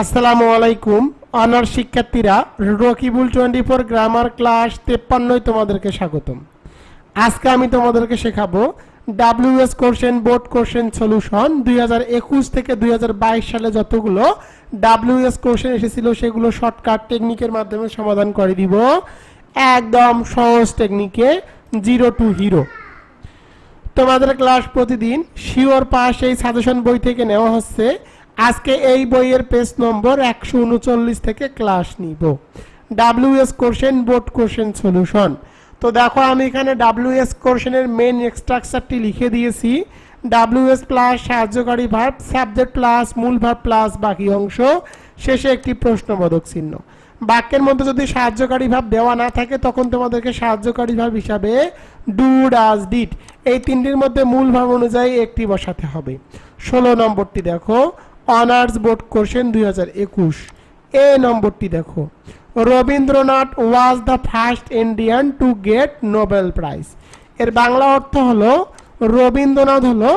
আসসালামু আলাইকুম। অনার শিক্ষার্থীরা Rakibul twenty four grammar class তেপ্পান্নই তোমাদেরকে স্বাগতম। আজকে আমি তোমাদেরকে শেখাবো W H question board question solution দুই হাজার একুশ থেকে দুই হাজার বাইশ সালে যতগুলো ডাব্লিউএস কোশ্চেন এসেছিল সেগুলো শর্টকাট টেকনিকের মাধ্যমে সমাধান করে দিব। একদম সহজ টেকনিকে, জিরো টু হিরো। তোমাদের ক্লাস প্রতিদিন শিওর পাস এই সাজেশন বই থেকে নেওয়া হচ্ছে। আজকে এই বইয়ের পেজ নম্বর একশো উনচল্লিশ থেকে ক্লাস নিব। W H question board question solution তো দেখো, আমি এখানে ডাব্লিউএস কোশ্চেনের মেন স্ট্রাকচারটি লিখে দিয়েছি। ডাব্লিউএস প্লাস সাহায্যকারী ভার্ব সাবজেক্ট প্লাস মূল ভার্ব প্লাস বাকি অংশ। শেষে একটি প্রশ্নবোধক চিহ্ন। বাক্যের মধ্যে যদি সাহায্যকারী ভাব দেওয়া না থাকে, তখন তোমাদেরকে সাহায্যকারী ভাব হিসাবে ডু ডাজ ডিড এই তিনটির মধ্যে মূল ভাব অনুযায়ী একটি বসাতে হবে। ষোলো নম্বরটি দেখো। অনার্স বোর্ড কোশ্চেন দুই হাজার একুশ। এ নম্বরটি দেখো। Rabindranath was the first Indian to get Nobel prize. এর বাংলা অর্থ হলো, রবীন্দ্রনাথ হলো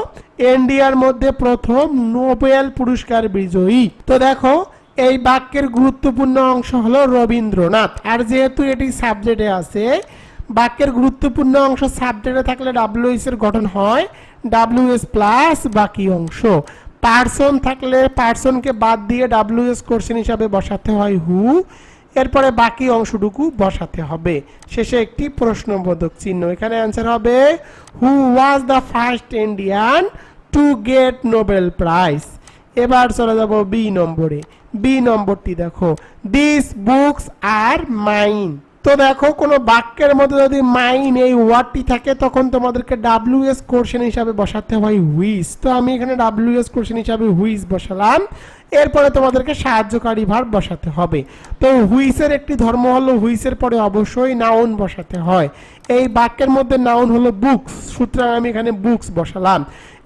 ইন্ডিয়ার মধ্যে প্রথম নোবেল পুরস্কার বিজয়ী। তো দেখো, এই বাক্যের গুরুত্বপূর্ণ অংশ হলো রবীন্দ্রনাথ। আর যেহেতু এটি সাবজেক্টে আছে, বাক্যের গুরুত্বপূর্ণ অংশ সাবজেক্টে থাকলে ডাব্লিউএস এর গঠন হয় ডাব্লিউএস প্লাস বাকি অংশ। পার্সন থাকলে পার্সনকে বাদ দিয়ে ডাব্লিউএস কোশ্চেন হিসাবে বসাতে হয় হু এরপরে বাকি অংশটুকু বসাতে হবে। শেষে একটি প্রশ্নবোধক চিহ্ন। এখানে অ্যান্সার হবে who was the first Indian to get Nobel prize এবার চলে যাব বি নম্বরে। বি নম্বরটি দেখো। দিস বুকস আর মাইন তো দেখো, কোনো বাক্যের মধ্যে যদি মাইন এই ওয়ার্ডটি থাকে, তখন তোমাদেরকে ডাব্লিউ এস কোশ্চেন হিসাবে বসাতে হয় হুইস। তো আমি এখানে ডাব্লিউএস কোশ্চেন হিসাবে হুইস বসালাম। এরপরে তোমাদেরকে সাহায্যকারী ভার বসাতে হবে। তো হুইসের একটি ধর্ম হলো হুইসের পরে অবশ্যই নাউন বসাতে হয়। এই বাক্যের মধ্যে নাউন হলো বুকস, সুতরাং আমি এখানে বুকস বসালাম।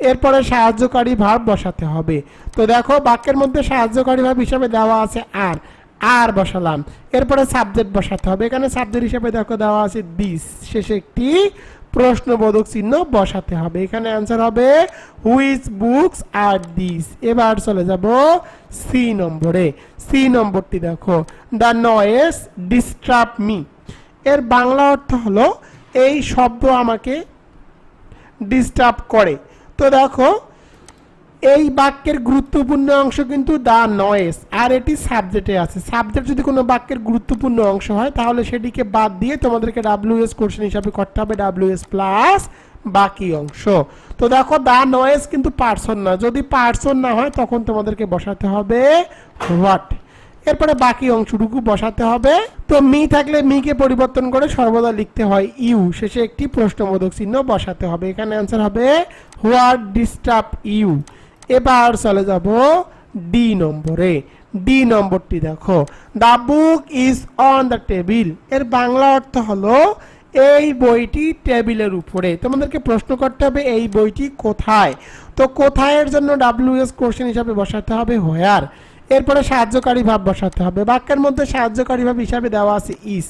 এরপরে সাহায্যকারী ভাব বসাতে হবে। তো দেখো, বাক্যের মধ্যে সাহায্যকারী ভাব হিসাবে দেওয়া আছে আর। আর বসালাম। এরপরে সাবজেক্ট বসাতে হবে। এখানে সাবজেক্ট হিসেবে দেখো দেওয়া আছে দিস শেষে একটি প্রশ্নবোধক চিহ্ন বসাতে হবে। এখানে অ্যান্সার হবে হুইচ বুকস আর দিস এবার চলে যাব সি নম্বরে। সি নম্বরটি দেখো দ্য নয়েস ডিস্টার্ব মি এর বাংলা অর্থ হলো, এই শব্দ আমাকে ডিস্টার্ব করে। তো দেখো এই বাক্যের গুরুত্বপূর্ণ অংশ কিন্তু দা নয়েস আর এটি সাবজেক্টে আছে। সাবজেক্ট যদি কোনো বাক্যের গুরুত্বপূর্ণ অংশ হয়, তাহলে সেটিকে বাদ দিয়ে তোমাদেরকে ডাব্লিউএস কোশ্চেন হিসাবে করতে হবে ডাব্লিউএস প্লাস বাকি অংশ। তো দেখো দা নয়েস কিন্তু পার্সন না যদি পার্সন না হয়, তখন তোমাদেরকে বসাতে হবে হোয়াট এরপরে বাকি অংশটুকু বসাতে হবে। তো মি থাকলে মিকে পরিবর্তন করে সর্বদা লিখতে হয় ইউ। শেষে একটি প্রশ্নবোধক চিহ্ন বসাতে হবে। এখানে অ্যান্সার হবে হোয়াট ডিস্টার্ব ইউ এবার চলে যাব ডি নম্বরে। ডি নম্বরটি দেখো। The book is on the টেবিলের বাংলা অর্থ হলো, এই বইটি টেবিলের উপরে। তোমাদেরকে প্রশ্ন করতে হবে, এই বইটি কোথায়? তো কোথায়ের জন্য ডাব্লিউএস কোশ্চেন হিসাবে বসাতে হবে? হোয়ার এরপরে সাহায্যকারী ভাব বসাতে হবে। বাক্যের মধ্যে সাহায্যকারী ভাব হিসাবে দেওয়া আছে ইস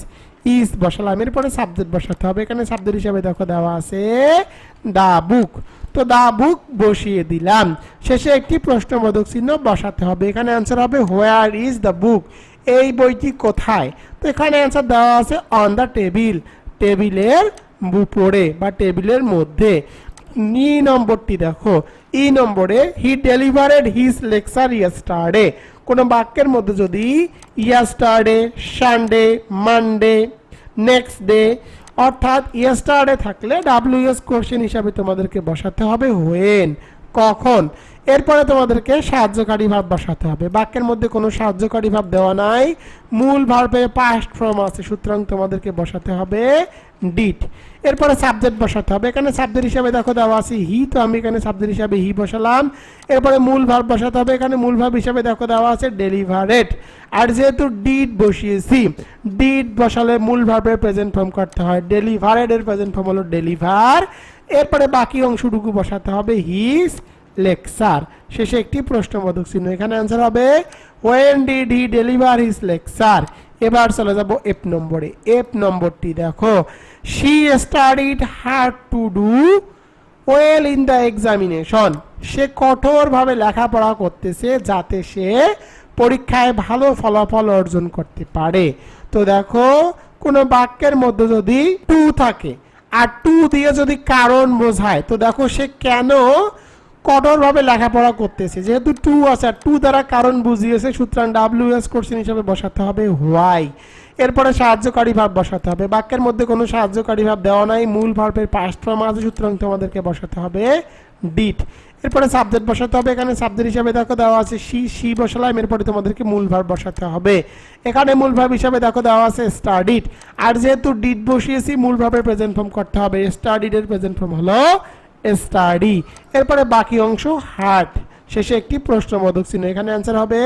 ইস বসালাম। এরপরে সাবজেক্ট বসাতে হবে। এখানে সাবজেক্ট হিসাবে দেখো দেওয়া আছে দা বুক তো দা বুক বসিয়ে দিলাম। শেষে একটি প্রশ্নবোধক চিহ্ন বসাতে হবে। এখানে অ্যান্সার হবে হোয়ার ইজ দ্য বুক এই বইটি কোথায়? তো এখানে অ্যান্সার দেওয়া আছে অন দ্য টেবিল টেবিলের উপরে বা টেবিলের মধ্যে। ই নম্বরটি দেখো। ই নম্বরে he delivered his lecture yesterday কোনো বাক্যের মধ্যে যদি yesterday Sunday Monday next day অর্থাৎ ইয়েস্টারডে থাকলে ডাব্লিউ এস কোশ্চেন হিসাবে তোমাদেরকে বসাতে হবে হোয়েন কখন। এরপরে তোমাদেরকে সাহায্যকারী ভাব বসাতে হবে। বাক্যের মধ্যে কোনো সাহায্যকারী ভাব দেওয়া নাই। মূল ভার্বে পাস্ট ফর্ম আছে। সুতরাং তোমাদেরকে বসাতে হবে ডিট এরপরে সাবজেক্ট বসাতে হবে। এখানে সাবজেক্ট হিসাবে দেখো দেওয়া আছে হি তো আমি এখানে সাবজেক্ট হিসাবে হি বসালাম। এরপরে মূল ভাব বসাতে হবে। এখানে মূল ভাব হিসাবে দেখো দেওয়া আছে ডেলিভারেড আর যেহেতু ডিট বসিয়েছি ডিট বসালে মূল ভার্বের প্রেজেন্ট ফর্ম করতে হয়। ডেলিভারেড এর প্রেজেন্ট ফর্ম হলো ডেলিভার এরপরে বাকি অংশটুকু বসাতে হবে হিস লেকচার। শেষে একটি প্রশ্নবোধক চিহ্ন। এখানে অ্যান্সার হবে when did he deliver his lecture এবার চলে যাব এফ নম্বরে। এফ নম্বরটি দেখো she studied hard to do well in the examination সে কঠোরভাবে লেখাপড়া করতেছে যাতে সে পরীক্ষায় ভালো ফলাফল অর্জন করতে পারে। তো দেখো, কোনো বাক্যের মধ্যে যদি টু থাকে, আর টু দিয়ে যদি কারণ বোঝায়, তো দেখো সে কেন কঠোরভাবে লেখাপড়া করতেছে। যেহেতু টু আছে, আর টু দ্বারা কারণ বুঝিয়েছে, সুতরাং ডাব্লিউ এস কোশ্চেন হিসাবে বসাতে হবে হোয়াই এরপরে সাহায্যকারী ভাব বসাতে হবে। বাক্যের মধ্যে কোনো সাহায্যকারী ভাব দেওয়া নাই, মূল ভার্বের পাস্ট ফর্ম আছে, সুতরাং তোমাদেরকে বসাতে হবে ডিট এরপরে সাবজেক্ট বসাতে হবে, এখানে সাবজেক্ট হিসাবে দেখো দেওয়া আছে সি সি বসালাম, এরপরে তোমাদেরকে মূল ভার্ব বসাতে হবে। এখানে মূল ভাব হিসাবে দেখো দেওয়া আছে স্টাডিড আর যেহেতু ডিট বসিয়েছি, মূল ভার্বের প্রেজেন্ট ফর্ম করতে হবে। স্টাডিডের প্রেজেন্ট ফর্ম হলো স্টাডি এরপরে বাকি অংশ হার্ট শেষে একটি প্রশ্নবোধক চিহ্ন। এখানে অ্যান্সার হবে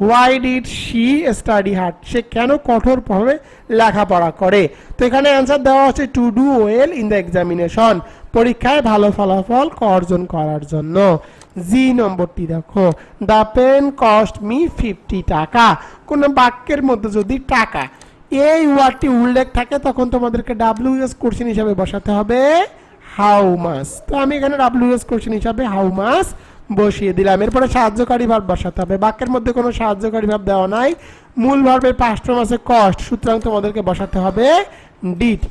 why did she study hard সে কেন কঠোরভাবে লেখাপড়া করে? তো এখানে অ্যান্সার দেওয়া হচ্ছে to do well in the examination পরীক্ষায় ভালো ফলাফল অর্জন করার জন্য। জি নম্বরটি দেখো the pen cost me fifty taka. কোনো বাক্যের মধ্যে যদি টাকা, এই ওয়ার্ডটি উল্লেখ থাকে, তখন তোমাদেরকে ডাব্লিউ এস কোশ্চেন হিসাবে বসাতে হবে। হাউ মাস তো আমি এখানে ডাব্লিউ এস কোশ্চেন হিসাবে হাউ মাস বসিয়ে দিলাম। এরপরে সাহায্যকারী ভাব বসাতে হবে। বাক্যের মধ্যে কোনো সাহায্যকারী ভাব দেওয়া নাই। মূল ভার্বের পাঁচটা মাসে কস্ট সুতরাং তোমাদেরকে বসাতে হবে ডিট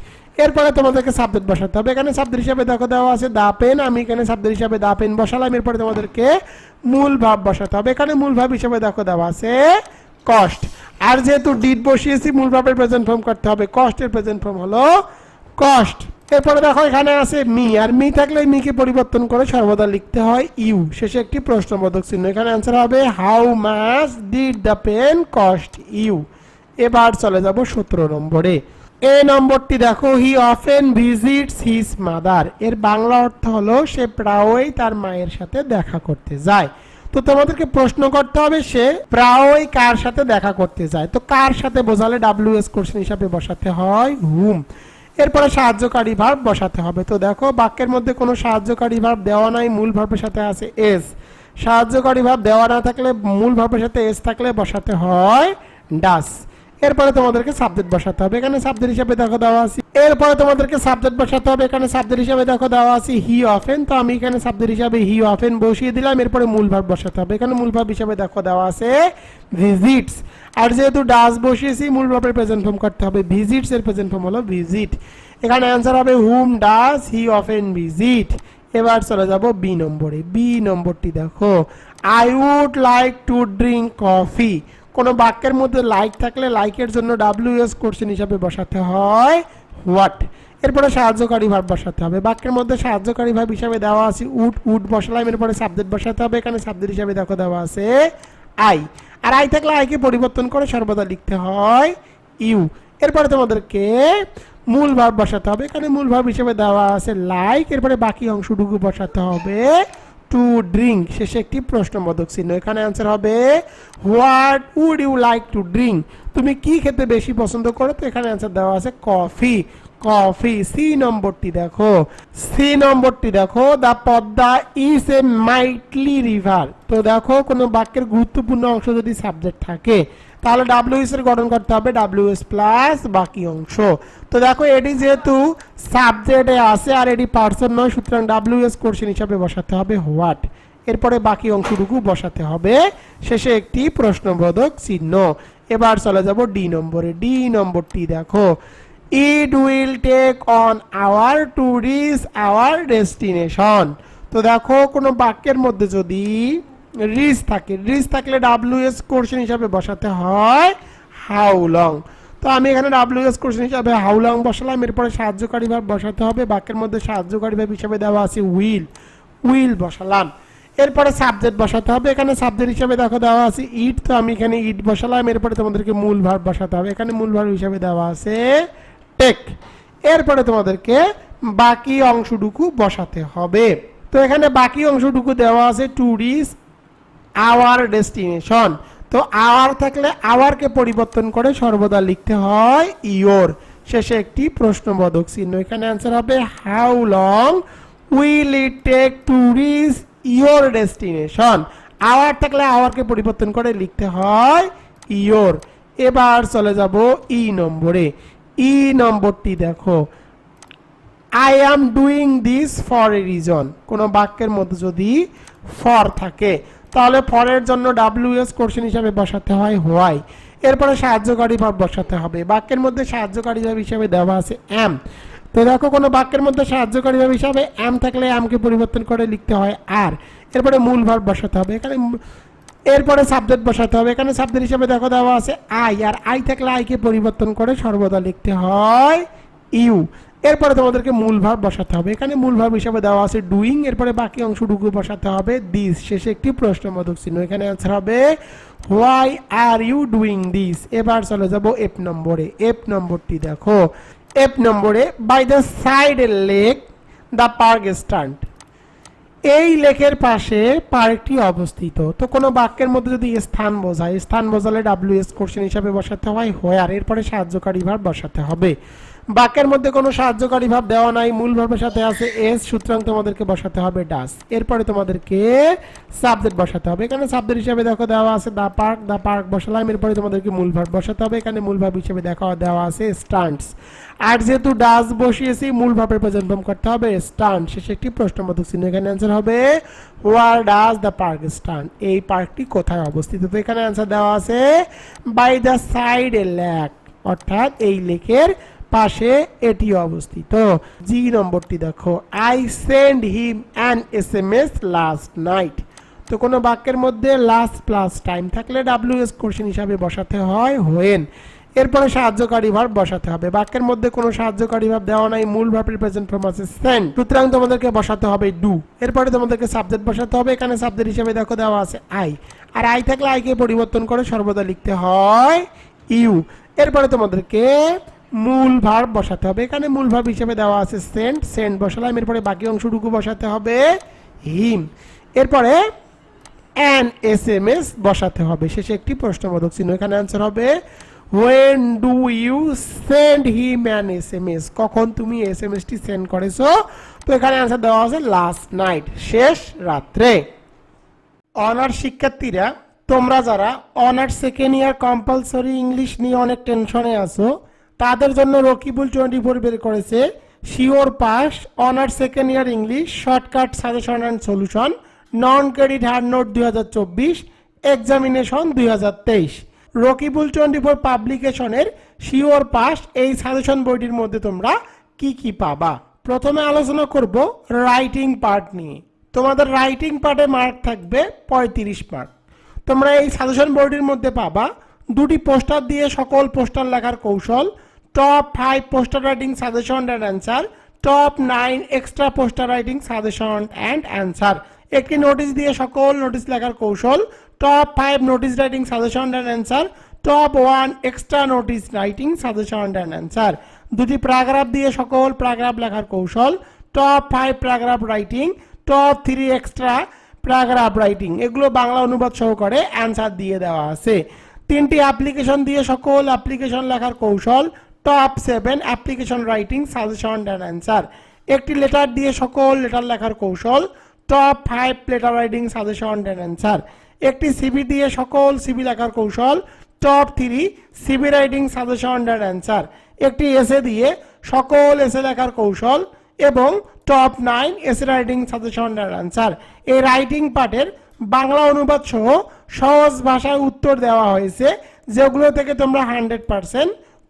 এরপরে তোমাদেরকে সাবজেক্ট বসাতে হবে। এখানে সাবজেক্ট হিসাবে দেখো দেওয়া আছে দা পেন আমি এখানে সাবজেক্ট হিসাবে দা পেন বসালাম। এরপরে তোমাদেরকে মূল ভাব বসাতে হবে। এখানে মূল ভাব হিসাবে দেখো দেওয়া আছে কস্ট আর যেহেতু ডিট বসিয়েছি, মূল ভাবের প্রেজেন্ট ফর্ম করতে হবে। কস্টের প্রেজেন্ট ফর্ম হলো কস্ট এরপরে দেখো, এখানে আছে মি, আর মি থাকলে মিকে পরিবর্তন করে সর্বদা লিখতে হয় ইউ। শেষে একটি প্রশ্নবোধক চিহ্ন। এখানে অ্যান্সার হবে how much did the pen cost you এবার চলে যাব সতেরো নম্বরে। এ নম্বরটি দেখো he often visits his mother এর বাংলা অর্থ হলো, সে প্রায়ই তার মায়ের সাথে দেখা করতে যায়। তো তোমাদেরকে প্রশ্ন করতে হবে, সে প্রায়ই কার সাথে দেখা করতে যায়? তো কার সাথে বোঝালে ডাব্লিউ এস কোশ্চেন হিসাবে বসাতে হয় হুম এরপরে সাহায্যকারী ভার্ব বসাতে হবে। তো দেখো, বাক্যের মধ্যে কোনো সাহায্যকারী ভার্ব দেওয়া নাই, মূল ভার্বের সাথে আছে এস সাহায্যকারী ভাব দেওয়া না থাকলে মূল ভাবের সাথে এস থাকলে বসাতে হয় ডাস। এরপরে তোমাদেরকে সাবজেক্ট বসাতে হবে। এখানে সাবজেক্ট হিসাবে দেখো দেওয়া আছে, এরপরে তোমাদেরকে সাবজেক্ট বসাতে হবে। এখানে সাবজেক্ট হিসাবে দেখো দেওয়া আছে হি অফেন তো আমি এখানে সাবজেক্ট হিসাবে হি অফেন বসিয়ে দিলাম। এরপরে মূল ভাব বসাতে হবে। এখানে মূল ভাব হিসাবে দেখো দেওয়া আছে ভিজিটস আর যেহেতু ডাস বসিয়েছি, মূল ভাবের প্রেজেন্ট ফর্ম করতে হবে। ভিজিটস এর প্রেজেন্ট ফর্ম হলো ভিজিট এখানে অ্যান্সার হবে whom does he often visit এবার চলে যাব বি নম্বরে। বি নম্বরটি দেখো। I would like to drink coffee কোনো বাক্যের মধ্যে লাইক থাকলে লাইকের জন্য ডাব্লিউ এস কোশ্চেন হিসাবে বসাতে হয় হোয়াট এরপরে সাহায্যকারী ভাব বসাতে হবে। বাক্যের মধ্যে সাহায্যকারী ভাব হিসাবে দেওয়া আছে উড উড বসালাম, এরপরে সাবজেক্ট বসাতে হবে। এখানে সাবজেক্ট হিসাবে দেখো দেওয়া আছে আই আর আই থাকলে আইকে পরিবর্তন করে সর্বদা লিখতে হয় ইউ এরপরে তোমাদেরকে মূল ভাব বসাতে হবে। এখানে মূল ভাব হিসেবে দেওয়া আছে লাইক এরপরে বাকি অংশটুকু বসাতে হবে টু ড্রিঙ্ক শেষে একটি প্রশ্নবোধক চিহ্ন। এখানে অ্যান্সার হবে what would you like to drink তুমি কি খেতে বেশি পছন্দ করো? তো এখানে অ্যান্সার দেওয়া আছে কফি কফি সি নম্বরটি দেখো। সি নম্বরটি দেখো the Padma is a mighty river তো দেখো, কোনো বাক্যের গুরুত্বপূর্ণ অংশ যদি সাবজেক্ট থাকে তাহলে ডাব্লিউএস এর গঠন করতে হবে ডাব্লিউএস প্লাস বাকি অংশ। তো দেখো, এটি যেহেতু সাবজেক্টে আছে আর এটি পার্সন নয়, সুতরাং ডাব্লিউএস কোশ্চেন হিসাবে বসাতে হবে হোয়াট এরপরে বাকি অংশটুকু বসাতে হবে। শেষে একটি প্রশ্নবোধক চিহ্ন। এবার চলে যাব ডি নম্বরে। ডি নম্বরটি দেখো it will take an hour to reach our destination তো দেখো, কোনো বাক্যের মধ্যে যদি রিচ থাকে। রিচ থাকলে ডাব্লিউ এস কোশ্চেন হিসাবে বসাতে হয় হাউ লং তো আমি এখানে ডাব্লিউ এস কোশ্চেন হিসাবে হাউ লং বসালাম। এরপরে সাহায্যকারী ভাব বসাতে হবে। বাক্যের মধ্যে সাহায্যকারী ভাব হিসাবে দেওয়া আছে উইল উইল বসালাম। এরপরে সাবজেক্ট বসাতে হবে। এখানে সাবজেক্ট হিসাবে দেখো দেওয়া আছে ইট তো আমি এখানে ইট বসালাম। এরপরে তোমাদেরকে মূল ভাব বসাতে হবে। এখানে মূল ভাব হিসাবে দেওয়া আছে টেক এরপরে তোমাদেরকে বাকি অংশটুকু বসাতে হবে। তো এখানে বাকি অংশটুকু দেওয়া আছে ট্যুরিস্ট আওয়ার ডেস্টিনেশন তো আওয়ার থাকলে আওয়ারকে পরিবর্তন করে সর্বদা লিখতে হয় ইয়োর শেষে একটি প্রশ্নবোধক চিহ্ন। এখানে অ্যান্সার হবে how long will it take to reach your destination hour থাকলে আওয়ারকে পরিবর্তন করে লিখতে হয় ইয়োর এবার চলে যাব ই নম্বরে। ই নম্বরটি দেখো। I am doing this for a reason কোনো বাক্যের মধ্যে যদি ফর থাকে তাহলে ফরের জন্য ডাব্লিউ এস কোশ্চেন হিসাবে বসাতে হয় হোয়াই এরপরে সাহায্যকারী ভাব বসাতে হবে। বাক্যের মধ্যে সাহায্যকারী ভাব হিসাবে দেওয়া আছে এম তো দেখো, কোনো বাক্যের মধ্যে সাহায্যকারী ভাব হিসাবে এম থাকলে এমকে পরিবর্তন করে লিখতে হয় আর এরপরে মূল ভাব বসাতে হবে। এখানে এরপরে সাবজেক্ট বসাতে হবে। এখানে সাবজেক্ট হিসাবে দেখো দেওয়া আছে আই আর আই থাকলে আইকে পরিবর্তন করে সর্বদা লিখতে হয় ইউ এরপরে তোমাদেরকে মূল ভাব বসাতে হবে। এখানে মূল ভাব হিসাবে দেওয়া আছে ডুইং এরপরে বাকি অংশটুকু বসাতে হবে। দিস শেষে একটি প্রশ্ন প্রশ্নবোধক চিহ্ন। এখানে অ্যান্সার হবে why are you doing this এবার চলে যাব এফ নম্বরে। এফ নম্বরটি দেখো। এফ নম্বরে by the side lake the park stand এই লেকের পাশে পার্কটি অবস্থিত। তো কোনো বাক্যের মধ্যে যদি স্থান বোঝায়, স্থান বোঝালে ডাব্লিউ এস কোশ্চেন হিসাবে বসাতে হয় হোয়ার এরপরে সাহায্যকারী ভাব বসাতে হবে। বাক্যের মধ্যে কোনো সাহায্যকারী ভাব দেওয়া নাই, মূল ভাবের সাথে আছে এস সুতরাং তোমাদেরকে বসাতে হবে ডাস এরপরে তোমাদেরকে সাবজেক্ট বসাতে হবে। এখানে সাবজেক্ট হিসাবে দেখো দেওয়া আছে দা পার্ক দা পার্ক বসালাম। এরপরে তোমাদেরকে মূল ভাব বসাতে হবে। এখানে মূল ভাব হিসেবে দেখা দেওয়া আছে স্টান্টস আর যেহেতু ডাস বসিয়েছি, মূল ভাবের প্রেজেন্ট ফর্ম করতে হবে স্টান্ট শেষে একটি প্রশ্নবোধক চিহ্ন এখানে অ্যান্সার হবে where does the park stand এই পার্কটি কোথায় অবস্থিত? তো এখানে অ্যান্সার দেওয়া আছে by the side a lake অর্থাৎ এই লেকের পাশে এটি অবস্থিত। জি নম্বরটি দেখো। I send him an S M S last night তো কোনো বাক্যের মধ্যে লাস্ট প্লাস টাইম থাকলে ডাব্লিউ এস কোশ্চেন হিসাবে বসাতে হয় হোয়েন এরপরে সাহায্যকারী ভাব বসাতে হবে। বাক্যের মধ্যে কোনো সাহায্যকারী ভাব দেওয়া নাই, মূল ভাবের প্রেজেন্ট ফর্ম আছে সেন্ড সুতরাং তোমাদেরকে বসাতে হবে ডু এরপরে তোমাদেরকে সাবজেক্ট বসাতে হবে, এখানে সাবজেক্ট হিসেবে দেখো দেওয়া আছে আই আর আই থাকলে আইকে পরিবর্তন করে সর্বদা লিখতে হয় ইউ এরপরে তোমাদেরকে মূল ভাব বসাতে হবে। এখানে মূল ভাব হিসেবে দেওয়া আছে সেন্ট সেন্ট বসালাম, এরপরে বাকি অংশটুকু বসাতে হবে হিম এরপরে অ্যান এস এম এস বসাতে হবে। শেষে একটি প্রশ্নবোধক চিহ্ন, এখানে অ্যান্সার হবে when do you send him an S M S কখন তুমি এস এম এসটি সেন্ড করেছ? তো এখানে অ্যান্সার দেওয়া আছে লাস্ট নাইট শেষ রাত্রে। অনার্স শিক্ষার্থীরা, তোমরা যারা honours second year compulsory English নিয়ে অনেক টেনশনে আছো তাদের জন্য রকিবুল টোয়েন্টি ফোর বের করেছে। Sure pass honours second year English, shortcut suggestion and solution, non credit hard note দুই হাজার চব্বিশ, এক্সামিনেশন দুই হাজার তেইশ। রকিবুল টোয়েন্টি ফোর পাবলিকেশনের শিওর পাস, এই সাজেশন বইটির মধ্যে তোমরা কি কি পাবা? প্রথমে আলোচনা করব রাইটিং পার্ট নিয়ে। তোমাদের রাইটিং পার্টে মার্ক থাকবে পঁয়ত্রিশ মার্ক। তোমরা এই সাজেশন বোর্ডের মধ্যে পাবা দুটি পোস্টার দিয়ে সকল পোস্টার লেখার কৌশল top five poster writing suggestion and answer top nine extra poster writing suggestion and answer একটি নোটিশ দিয়ে সকল নোটিশ লেখার কৌশল। Top five notice writing suggestion and answer top one extra notice writing suggestion and answer দুটি paragraph দিয়ে সকল paragraph লেখার কৌশল। Top five paragraph writing top three extra paragraph writing এগুলো বাংলা অনুবাদ সহকারে অ্যান্সার দিয়ে দেওয়া আছে। তিনটি অ্যাপ্লিকেশন দিয়ে সকল অ্যাপ্লিকেশন লেখার কৌশল। Top seven application writing suggestion and answer একটি লেটার দিয়ে সকল লেটার লেখার কৌশল top five letter writing suggestion and answer একটি সিবি দিয়ে সকল সিবি লেখার কৌশল top three CV writing suggestion and answer একটি এসে দিয়ে সকল এসে লেখার কৌশল এবং top nine essay writing suggestion and answer এই রাইটিং পার্টের বাংলা অনুবাদ সহ সহজ ভাষায় উত্তর দেওয়া হয়েছে, যেগুলো থেকে তোমরা হান্ড্রেড পার্সেন্ট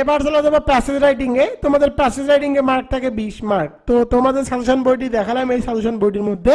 এবার চলে যাব প্যাসেজ রাইটিং এ। তোমাদের প্যাসেজ রাইটিং এ মার্ক থাকে বিশ মার্ক তো তোমাদের সাজেশন বইটি দেখালাম এই সাজেশন বইটির মধ্যে।